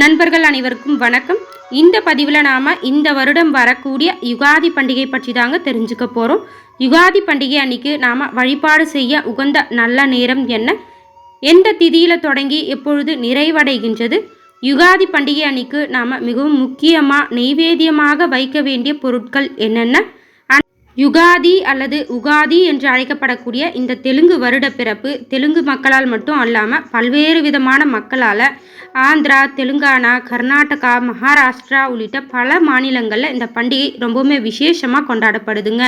நண்பர்கள் அனைவருக்கும் வணக்கம். இந்த பதிவில் நாம் இந்த வருடம் வரக்கூடிய யுகாதி பண்டிகை பற்றி தாங்க தெரிஞ்சுக்க போகிறோம் யுகாதி பண்டிகை அன்னைக்கு நாம் வழிபாடு செய்ய உகந்த நல்ல நேரம் என்ன? எந்த திதியில் தொடங்கி எப்பொழுது நிறைவடைகின்றது? யுகாதி பண்டிகை அன்னைக்கு நாம் மிகவும் முக்கியமாக நெய்வேத்தியமாக வைக்க வேண்டிய பொருட்கள் என்னென்ன? யுகாதி அல்லது உகாதி என்று அழைக்கப்படக்கூடிய இந்த தெலுங்கு வருட பிறப்பு தெலுங்கு மக்களால் மட்டும் அல்லாமல் பல்வேறு விதமான மக்களால் ஆந்திரா தெலுங்கானா கர்நாடகா மகாராஷ்டிரா உள்ளிட்ட பல மாநிலங்களில் இந்த பண்டிகை ரொம்பவுமே விசேஷமாக கொண்டாடப்படுதுங்க.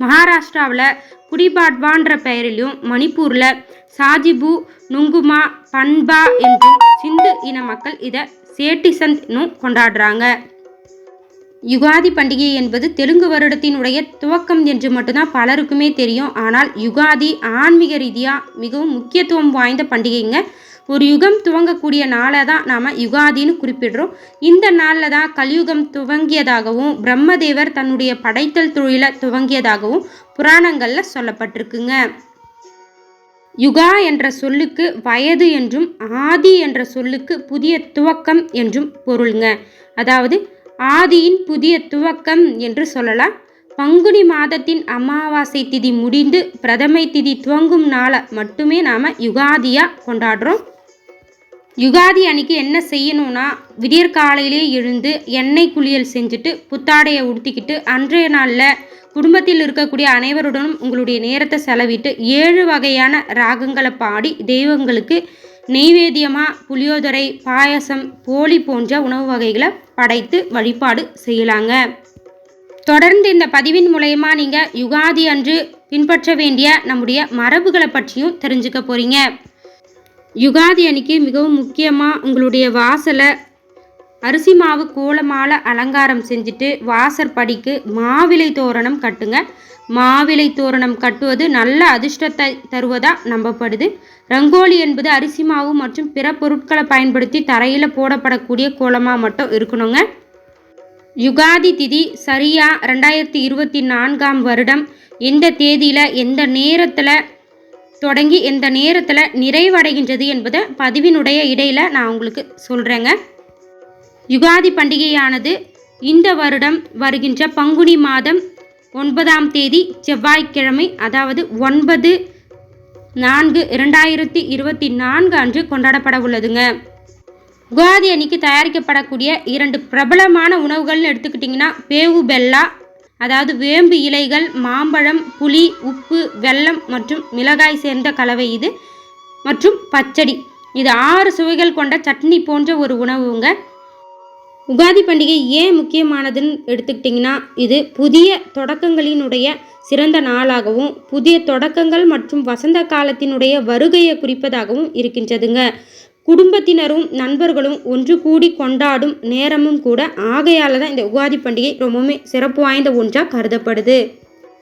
மகாராஷ்டிராவில் குடிபாட்வான்ற பெயரிலும் மணிப்பூரில் சாஜிபு நுங்குமா பண்பா என்றும் சிந்து இன மக்கள் இதை சேட்டிசந்த்னும் கொண்டாடுறாங்க. யுகாதி பண்டிகை என்பது தெலுங்கு வருடத்தினுடைய துவக்கம் என்று மட்டும்தான் பலருக்குமே தெரியும். ஆனால் யுகாதி ஆன்மீக ரீதியாக மிகவும் முக்கியத்துவம் வாய்ந்த பண்டிகைங்க. ஒரு யுகம் துவங்கக்கூடிய நாளை தான் நாம் யுகாதின்னு குறிப்பிடுறோம். இந்த நாளில் தான் கலியுகம் துவங்கியதாகவும் பிரம்மதேவர் தன்னுடைய படைத்தல் தொழிலை துவங்கியதாகவும் புராணங்களில் சொல்லப்பட்டிருக்குங்க. யுகா என்ற சொல்லுக்கு வயது என்றும் ஆதி என்ற சொல்லுக்கு புதிய துவக்கம் என்றும் பொருளுங்க. அதாவது ஆதியின் புதிய துவக்கம் என்று சொல்லலாம். பங்குனி மாதத்தின் அமாவாசை திதி முடிந்து பிரதமை திதி துவங்கும் நாளை மட்டுமே நாம் யுகாதியாக கொண்டாடுறோம். யுகாதி அன்னைக்கு என்ன செய்யணும்னா விடியற்காலையிலே எழுந்து எண்ணெய் குளியல் செஞ்சுட்டு புத்தாடையை உடுத்திக்கிட்டு அன்றைய நாளில் குடும்பத்தில் இருக்கக்கூடிய அனைவருடனும் உங்களுடைய நேரத்தை செலவிட்டு ஏழு வகையான ராகங்களை பாடி தெய்வங்களுக்கு நெய்வேத்தியமாக புளியோதரை பாயசம் போலி போன்ற உணவு வகைகளை படைத்து வழிபாடு செய்யலாங்க. தொடர்ந்து இந்த பதிவின் மூலயமா நீங்கள் யுகாதி அன்று பின்பற்ற வேண்டிய நம்முடைய மரபுகளை பற்றியும் தெரிஞ்சுக்க போகிறீங்க யுகாதி அன்னைக்கு மிகவும் முக்கியமாக உங்களுடைய வாசலை அரிசி மாவு கோலமால அலங்காரம் செஞ்சுட்டு வாசற்படிக்கு மாவிலை தோரணம் கட்டுங்க. மாவிலை தோரணம் கட்டுவது நல்ல அதிர்ஷ்டத்தை தருவதாக நம்பப்படுது. ரங்கோலி என்பது அரிசி மாவு மற்றும் பிற பொருட்களை பயன்படுத்தி தரையில் போடப்படக்கூடிய கோலமாக மட்டும் இருக்கணுங்க. யுகாதி திதி சரியா ரெண்டாயிரத்தி இருபத்தி நான்காம் வருடம். எந்த தேதியில் எந்த நேரத்தில் தொடங்கி எந்த நேரத்தில் நிறைவடைகின்றது என்பதை பதிவினுடைய இடையில் நான் உங்களுக்கு சொல்கிறேங்க யுகாதி பண்டிகையானது இந்த வருடம் வருகின்ற பங்குனி மாதம் ஒன்பதாம் தேதி செவ்வாய்க்கிழமை அதாவது ஒன்பது நான்கு இரண்டாயிரத்தி இருபத்தி நான்கு அன்று கொண்டாடப்பட உள்ளதுங்க. உகாதி அன்னைக்கு தயாரிக்கப்படக்கூடிய இரண்டு பிரபலமான உணவுகள்னு எடுத்துக்கிட்டிங்கன்னா பேவு பெல்லா அதாவது வேம்பு இலைகள் மாம்பழம் புளி உப்பு வெல்லம் மற்றும் மிளகாய் சேர்ந்த கலவை இது மற்றும் பச்சடி. இது ஆறு சுவைகள் கொண்ட சட்னி போன்ற ஒரு உணவுங்க. உகாதி பண்டிகை ஏன் முக்கியமானதுன்னு எடுத்துக்கிட்டிங்கன்னா இது புதிய தொடக்கங்களினுடைய சிறந்த நாளாகவும் புதிய தொடக்கங்கள் மற்றும் வசந்த காலத்தினுடைய வருகையை குறிப்பதாகவும் இருக்கின்றதுங்க. குடும்பத்தினரும் நண்பர்களும் ஒன்று கூடி கொண்டாடும் நேரமும் கூட ஆகையால் தான் இந்த உகாதி பண்டிகை ரொம்பவுமே சிறப்பு வாய்ந்த ஒன்றாக கருதப்படுது.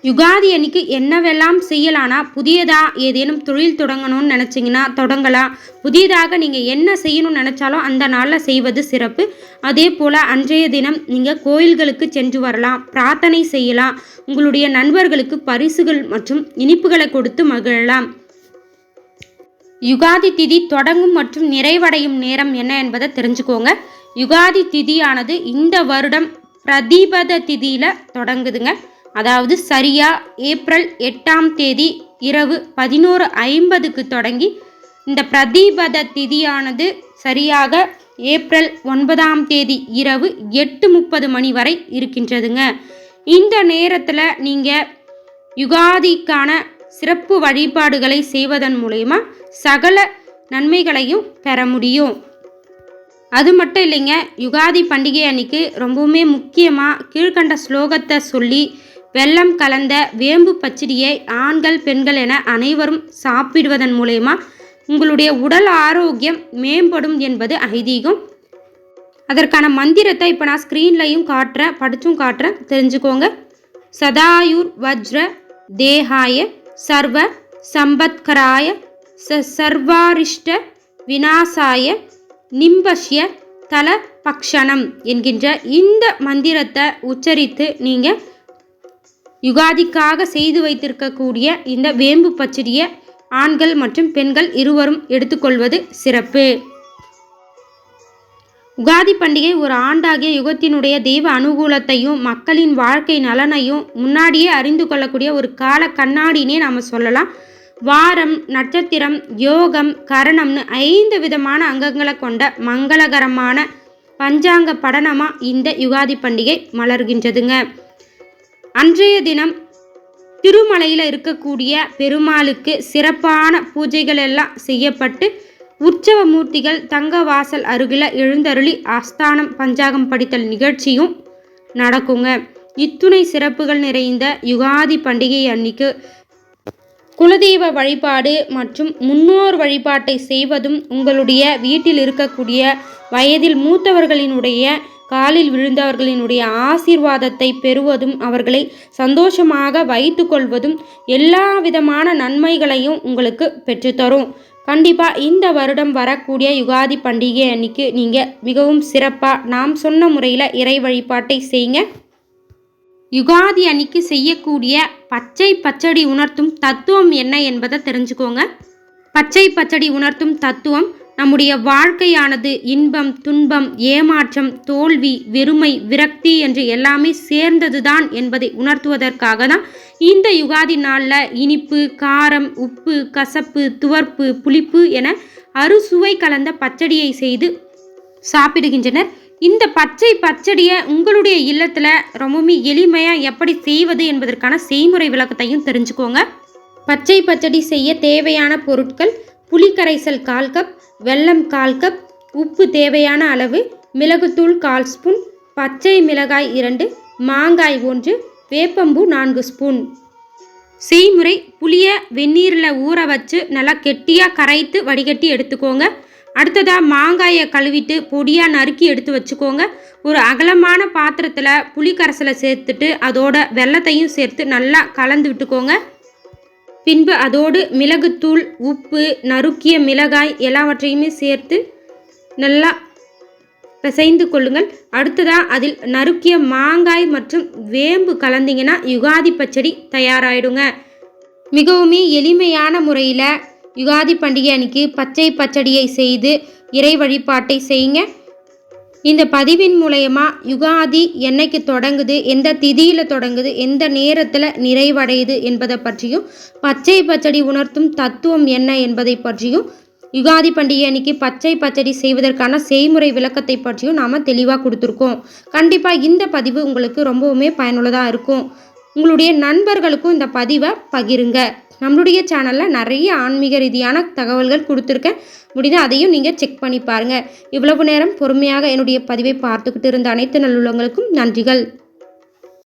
யுகாதி அன்னைக்கு என்னவெல்லாம் செய்யலானா? புதியதாக ஏதேனும் தொழில் தொடங்கணும்னு நினச்சிங்கன்னா தொடங்கலாம். புதியதாக நீங்கள் என்ன செய்யணும்னு நினச்சாலும் அந்த நாளில் செய்வது சிறப்பு. அதே போல் அன்றைய தினம் நீங்கள் கோயில்களுக்கு சென்று வரலாம். பிரார்த்தனை செய்யலாம். உங்களுடைய நண்பர்களுக்கு பரிசுகள் மற்றும் இனிப்புகளை கொடுத்து மகிழலாம். யுகாதி திதி தொடங்கும் மற்றும் நிறைவடையும் நேரம் என்ன என்பதை தெரிஞ்சுக்கோங்க. யுகாதி திதியானது இந்த வருடம் பிரதீபத திதியில் தொடங்குதுங்க. அதாவது சரியாக ஏப்ரல் எட்டாம் தேதி இரவு பதினோரு ஐம்பதுக்கு தொடங்கி இந்த பிரதீபத திதியானது சரியாக ஏப்ரல் ஒன்பதாம் தேதி இரவு எட்டு முப்பது மணி வரை இருக்கின்றதுங்க. இந்த நேரத்தில் நீங்கள் யுகாதிக்கான சிறப்பு வழிபாடுகளை செய்வதன் மூலயமா சகல நன்மைகளையும் பெற முடியும். அது மட்டும் இல்லைங்க யுகாதி பண்டிகை அன்னைக்கு ரொம்பவுமே முக்கியமாக கீழ்கண்ட ஸ்லோகத்தை சொல்லி வெள்ளம் கலந்த வேம்பு பச்சடியை ஆண்கள் பெண்கள் என அனைவரும் சாப்பிடுவதன் மூலயமா உங்களுடைய உடல் ஆரோக்கியம் மேம்படும் என்பது ஐதீகம். அதற்கான மந்திரத்தை இப்போ நான் ஸ்க்ரீன்லையும் காட்டுறேன் படிச்சும் காட்டுறேன். தெரிஞ்சுக்கோங்க. சதாயுர் வஜ்ர தேகாய சர்வ சம்பத்கராய ச சர்வாரிஷ்ட விநாசாய நிம்பஷ்ய தல பக்ஷணம் என்கின்ற இந்த மந்திரத்தை உச்சரித்து நீங்கள் யுகாதிக்காக செய்து வைத்திருக்கக்கூடிய இந்த வேம்பு பச்சடியை ஆண்கள் மற்றும் பெண்கள் இருவரும் எடுத்துக்கொள்வது சிறப்பு. உகாதி பண்டிகை ஒரு ஆண்டாகிய யுகத்தினுடைய தெய்வ அனுகூலத்தையும் மக்களின் வாழ்க்கை நலனையும் முன்னாடியே அறிந்து கொள்ளக்கூடிய ஒரு கால கண்ணாடினே நாம் சொல்லலாம். வாரம் நட்சத்திரம் யோகம் கரணம்னு ஐந்து விதமான அங்கங்களை கொண்ட மங்களகரமான பஞ்சாங்க படனமாக இந்த யுகாதி பண்டிகை மலர்கின்றதுங்க. அன்றைய தினம் திருமலையில் இருக்கக்கூடிய பெருமாளுக்கு சிறப்பான பூஜைகள் எல்லாம் செய்யப்பட்டு உற்சவ மூர்த்திகள் தங்க வாசல் அருகில் எழுந்தருளி ஆஸ்தானம் பஞ்சாகம் படித்தல் நிகழ்ச்சியும் நடக்குங்க. இத்துணை சிறப்புகள் நிறைந்த யுகாதி பண்டிகை அன்னைக்கு குலதெய்வ வழிபாடு மற்றும் முன்னோர் வழிபாட்டை செய்வதும் உங்களுடைய வீட்டில் இருக்கக்கூடிய வயதில் மூத்தவர்களினுடைய காலில் விழுந்தவர்களினுடைய ஆசீர்வாதத்தை பெறுவதும் அவர்களை சந்தோஷமாக வைத்து கொள்வதும் எல்லா விதமான நன்மைகளையும் உங்களுக்கு பெற்றுத்தரும். கண்டிப்பாக இந்த வருடம் வரக்கூடிய யுகாதி பண்டிகை அன்னைக்கு நீங்கள் மிகவும் சிறப்பாக நாம் சொன்ன முறையில் இறை வழிபாட்டை செய்யுங்க. யுகாதி அன்னைக்கு செய்யக்கூடிய பச்சை பச்சடி உணர்த்தும் தத்துவம் என்ன என்பதை தெரிஞ்சுக்கோங்க. பச்சை பச்சடி உணர்த்தும் தத்துவம் நம்முடைய வாழ்க்கையானது இன்பம் துன்பம் ஏமாற்றம் தோல்வி வெறுமை விரக்தி என்று எல்லாமே சேர்ந்ததுதான் என்பதை உணர்த்துவதற்காக தான் இந்த யுகாதி நாளில் இனிப்பு காரம் உப்பு கசப்பு துவர்ப்பு புளிப்பு என அறுசுவை கலந்த பச்சடியை செய்து சாப்பிடுகின்றனர். இந்த பச்சை பச்சடியை உங்களுடைய இல்லத்தில் ரொம்பவுமே எளிமையாக எப்படி செய்வது என்பதற்கான செய்முறை விளக்கத்தையும் தெரிஞ்சுக்கோங்க. பச்சை பச்சடி செய்ய தேவையான பொருட்கள் புளிக்கரைசல் கால் கப் வெல்லம் கால் கப் உப்பு தேவையான அளவு மிளகுத்தூள் கால் ஸ்பூன் பச்சை மிளகாய் இரண்டு மாங்காய் ஒன்று வேப்பம்பூ நான்கு ஸ்பூன். செய்முறை புளியை வெந்நீரில் ஊற வச்சு நல்லா கெட்டியாக கரைத்து வடிகட்டி எடுத்துக்கோங்க. அடுத்ததாக மாங்காயை கழுவிட்டு பொடியாக நறுக்கி எடுத்து வச்சுக்கோங்க. ஒரு அகலமான பாத்திரத்தில் புளி கரைசலை சேர்த்துட்டு அதோட வெள்ளத்தையும் சேர்த்து நல்லா கலந்து விட்டுக்கோங்க. பின்பு அதோடு மிளகுத்தூள் உப்பு நறுக்கிய மிளகாய் எல்லாவற்றையுமே சேர்த்து நல்லா பிசைந்து கொள்ளுங்கள். அடுத்ததாக அதில் நறுக்கிய மாங்காய் மற்றும் வேம்பு கலந்தீங்கன்னா யுகாதி பச்சடி தயாராகிடுங்க மிகவும் எளிமையான முறையில் யுகாதி பண்டிகை அன்னைக்கு பச்சை பச்சடியை செய்து இறை வழிபாட்டை செய்யுங்க. இந்த பதிவின் மூலயமா யுகாதி என்னைக்கு தொடங்குது எந்த திதியில் தொடங்குது எந்த நேரத்தில் நிறைவடையுது என்பதை பற்றியும் பச்சை பச்சடி உணர்த்தும் தத்துவம் என்ன என்பதை பற்றியும் யுகாதி பண்டிகை அன்னைக்கு பச்சை பச்சடி செய்வதற்கான செய்முறை விளக்கத்தை பற்றியும் நாம் தெளிவாக கொடுத்துருக்கோம். கண்டிப்பாக இந்த பதிவு உங்களுக்கு ரொம்பவுமே பயனுள்ளதாக இருக்கும். உங்களுடைய நண்பர்களுக்கும் இந்த பதிவை பகிருங்க. நம்மளுடைய சேனலில் நிறைய ஆன்மீக ரீதியான தகவல்கள் கொடுத்துருக்கேன். முடிந்தால் அதையும் நீங்கள் செக் பண்ணி பாருங்கள் இவ்வளவு நேரம் பொறுமையாக என்னுடைய பதிவை பார்த்துக்கிட்டு இருந்த அனைத்து நல்லுள்ளவங்களுக்கும் நன்றிகள்.